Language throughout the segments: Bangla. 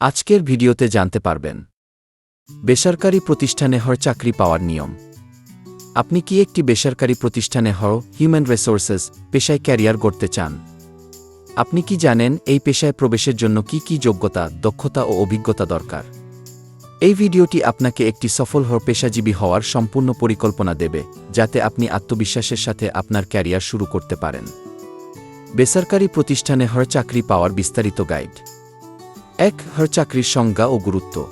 আজকের ভিডিওতে জানতে পারবেন। বেসরকারি প্রতিষ্ঠানে হর চাকরি পাওয়ার নিয়ম। আপনি কি একটি বেসরকারি প্রতিষ্ঠানে হর হিউম্যান রিসোর্সেস পেশায় ক্যারিয়ার গড়তে চান? আপনি কি জানেন এই পেশায় প্রবেশের জন্য কি কি যোগ্যতা, দক্ষতা ও অভিজ্ঞতা দরকার? এই ভিডিওটি আপনাকে একটি সফল হর পেশাজীবী হওয়ার সম্পূর্ণ পরিকল্পনা দেবে, যাতে আপনি আত্মবিশ্বাসের সাথে আপনার ক্যারিয়ার শুরু করতে পারেন। বেসরকারি প্রতিষ্ঠানে হর চাকরি পাওয়ার বিস্তারিত গাইড এক হর চাকরির সংজ্ঞা ও গুরুত্ব।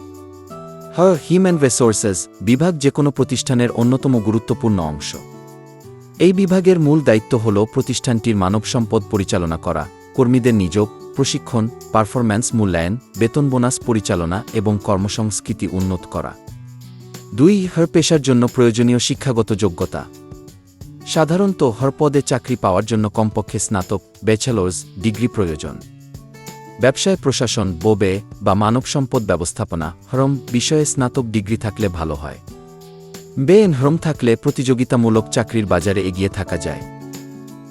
হর হিউম্যান রিসোর্সেস বিভাগ যে কোনো প্রতিষ্ঠানের অন্যতম গুরুত্বপূর্ণ অংশ। এই বিভাগের মূল দায়িত্ব হল প্রতিষ্ঠানটির মানব সম্পদ পরিচালনা করা, কর্মীদের নিযোগ, প্রশিক্ষণ পারফরম্যান্স মূল্যায়ন, বেতন বোনাস পরিচালনা এবং কর্মসংস্কৃতি উন্নত করা। দুই হর পেশার জন্য প্রয়োজনীয় শিক্ষাগত যোগ্যতা। সাধারণত হর পদে চাকরি পাওয়ার জন্য কমপক্ষে স্নাতক ব্যাচেলর্স ডিগ্রি প্রয়োজন। ব্যবসায় প্রশাসন, বোবে, বা মানব সম্পদ ব্যবস্থাপনা, হরম, বিষয়ে স্নাতক ডিগ্রি থাকলে ভালো হয়। বেএন হরম থাকলে প্রতিযোগিতামূলক চাকরির বাজারে এগিয়ে থাকা যায়।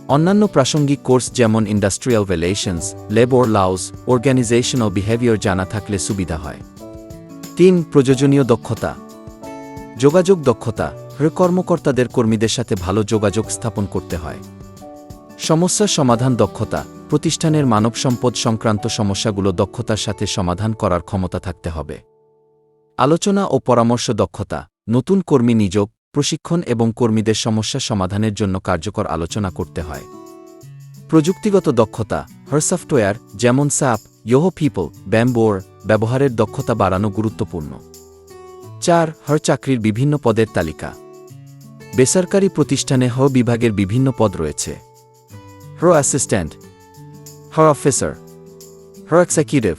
অন্যান্য প্রাসঙ্গিক কোর্স যেমন industrial relations labour laws organisation ও বিহেভিয়ার জানা থাকলে সুবিধা হয়। তিন, প্রয়োজনীয় দক্ষতা। যোগাযোগ দক্ষতা হরে কর্মকর্তাদের কর্মীদের সাথে ভালো যোগাযোগ স্থাপন করতে হয়। সমস্যা সমাধান দক্ষতা প্রতিষ্ঠানের মানব সম্পদ সংক্রান্ত সমস্যাগুলো দক্ষতার সাথে সমাধান করার ক্ষমতা থাকতে হবে। আলোচনা ও পরামর্শ দক্ষতা, নতুন কর্মী নিযোগ, প্রশিক্ষণ এবং কর্মীদের সমস্যা সমাধানের জন্য কার্যকর আলোচনা করতে হয়। প্রযুক্তিগত দক্ষতা হর সফটওয়্যার যেমন সাপ ইয়োহো পিপল, ব্যাম্বোর, ব্যবহারের দক্ষতা বাড়ানো গুরুত্বপূর্ণ। চার, হর চাকরির বিভিন্ন পদের তালিকা। বেসরকারি প্রতিষ্ঠানে হ বিভাগের বিভিন্ন পদ রয়েছে। HR assistant HR officer her executive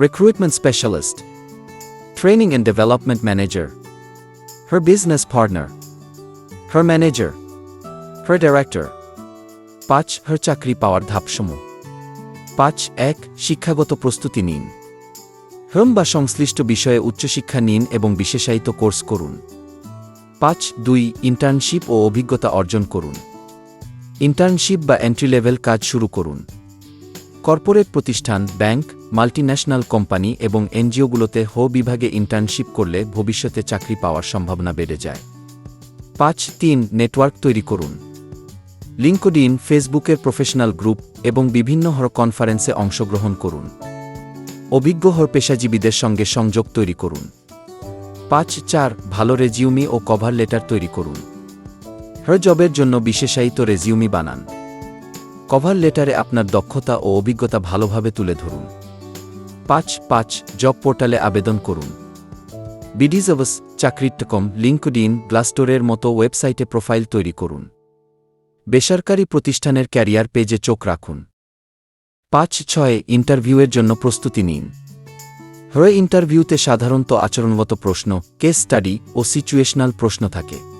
recruitment specialist training and development manager her business partner, her manager, her director. পাঁচ her চাকরি পাওয়ার ধাপসমূহ। পাঁচ এক শিক্ষাগত প্রস্তুতি নিন। হম বা সংশ্লিষ্ট বিষয়ে উচ্চশিক্ষা নিন এবং বিশেষায়িত কোর্স করুন। পাঁচ দুই ইন্টার্নশিপ ও অভিজ্ঞতা অর্জন করুন। ইন্টার্নশিপ বা এন্ট্রি লেভেল কাজ শুরু করুন। কর্পোরেট প্রতিষ্ঠান, ব্যাংক, মাল্টিন্যাশনাল কোম্পানি এবং এনজিওগুলোতে হো বিভাগে ইন্টার্নশিপ করলে ভবিষ্যতে চাকরি পাওয়ার সম্ভাবনা বেড়ে যায়। পাঁচ, তিন, নেটওয়ার্ক তৈরি করুন। লিঙ্কডিন ফেসবুকের প্রফেশনাল গ্রুপ এবং বিভিন্ন হর কনফারেন্সে অংশগ্রহণ করুন। অভিজ্ঞ হর পেশাজীবীদের সঙ্গে সংযোগ তৈরি করুন। পাঁচ, চার, ভালো রেজিউমি ও কভার লেটার তৈরি করুন। হর জবের জন্য বিশেষায়িত রেজিউমি বানান। কভার লেটারে আপনার দক্ষতা ও অভিজ্ঞতা ভালোভাবে তুলে ধরুন। পাঁচ পাঁচ জব পোর্টালে আবেদন করুন। বিডিজবস চাকরিটকম লিঙ্কডিন গ্লাস্টোরের মতো ওয়েবসাইটে প্রোফাইল তৈরি করুন। বেসরকারি প্রতিষ্ঠানের ক্যারিয়ার পেজে চোখ রাখুন। পাঁচ ছয় ইন্টারভিউয়ের জন্য প্রস্তুতি নিন। হয়ে ইন্টারভিউতে সাধারণত আচরণগত প্রশ্ন, কেস স্টাডি ও সিচুয়েশনাল প্রশ্ন থাকে।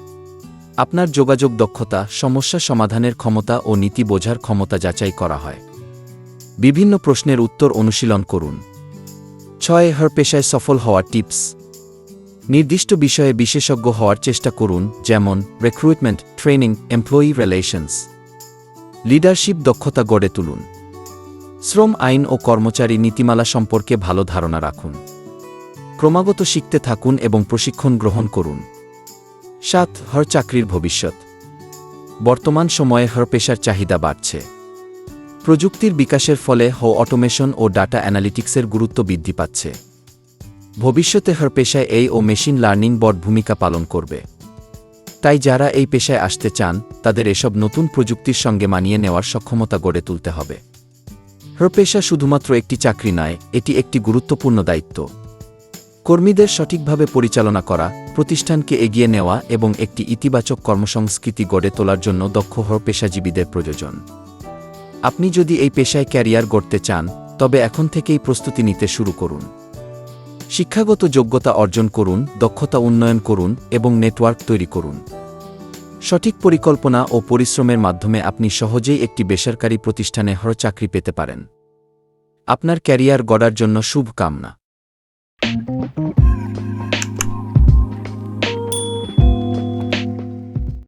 আপনার যোগাযোগ দক্ষতা, সমস্যা সমাধানের ক্ষমতা ও নীতি বোঝার ক্ষমতা যাচাই করা হয়। বিভিন্ন প্রশ্নের উত্তর অনুশীলন করুন। ছয়, হর পেশায় সফল হওয়ার টিপস। নির্দিষ্ট বিষয়ে বিশেষজ্ঞ হওয়ার চেষ্টা করুন, যেমন recruitment training employee relations leadership দক্ষতা গড়ে তুলুন। শ্রম, আইন ও কর্মচারী নীতিমালা সম্পর্কে ভালো ধারণা রাখুন। ক্রমাগত শিখতে থাকুন এবং প্রশিক্ষণ গ্রহণ করুন। সাত হর চাকরির ভবিষ্যৎ। বর্তমান সময়ে হর পেশার চাহিদা বাড়ছে। প্রযুক্তির বিকাশের ফলে হ অটোমেশন ও ডাটা অ্যানালিটিক্সের গুরুত্ব বৃদ্ধি পাচ্ছে। ভবিষ্যতে হর পেশায় এই ও মেশিন লার্নিং বড় ভূমিকা পালন করবে। তাই যারা এই পেশায় আসতে চান, তাদের এসব নতুন প্রযুক্তির সঙ্গে মানিয়ে নেওয়ার সক্ষমতা গড়ে তুলতে হবে। হর পেশা শুধুমাত্র একটি চাকরি নয়, এটি একটি গুরুত্বপূর্ণ দায়িত্ব। কর্মীদের সঠিকভাবে পরিচালনা করা, প্রতিষ্ঠানকে এগিয়ে নেওয়া এবং একটি ইতিবাচক কর্মসংস্কৃতি গড়ে তোলার জন্য দক্ষ হর পেশাজীবীদের প্রয়োজন। আপনি যদি এই পেশায় ক্যারিয়ার গড়তে চান, তবে এখন থেকেই প্রস্তুতি নিতে শুরু করুন। শিক্ষাগত যোগ্যতা অর্জন করুন, দক্ষতা উন্নয়ন করুন এবং নেটওয়ার্ক তৈরি করুন। সঠিক পরিকল্পনা ও পরিশ্রমের মাধ্যমে আপনি সহজেই একটি বেসরকারি প্রতিষ্ঠানে হর চাকরি পেতে পারেন। আপনার ক্যারিয়ার গড়ার জন্য শুভকামনা।